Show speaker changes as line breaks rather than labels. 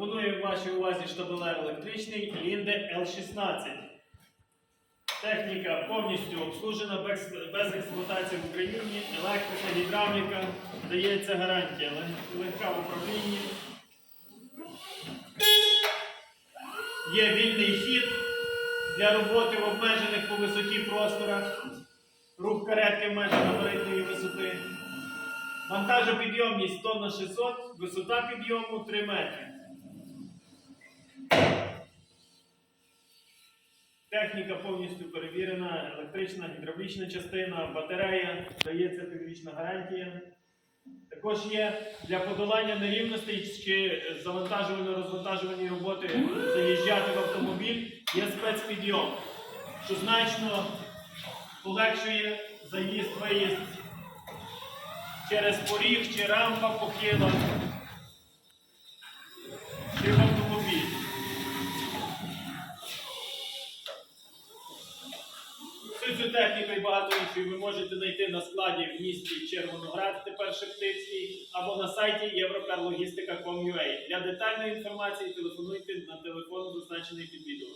Пропоную вашій увазі штабелер електричний Лінде L16. Техніка повністю обслужена без, без експлуатації в Україні. Електрика, гідравліка, дається гарантія. Легка в управлінні. Є вільний хід для роботи в обмежених по висоті просторах. Рух каретки в межах габаритної висоти. Вантажопідйомність тонна 600, висота підйому 3 метри. Техніка повністю перевірена, електрична, гідравлічна частина, батарея, дається піврічна гарантія. Також є для подолання нерівностей чи завантажувально-розвантажувальні роботи заїжджати в автомобіль, є спецпідйом, що значно полегшує заїзд, виїзд через поріг чи рампа похила, Цю техніку і багато іншої ви можете знайти на складі в місті Червоноград, тепер Шептицький, або на сайті eurocarlogistica.com.ua. Для детальної інформації телефонуйте на телефон, зазначений під відео.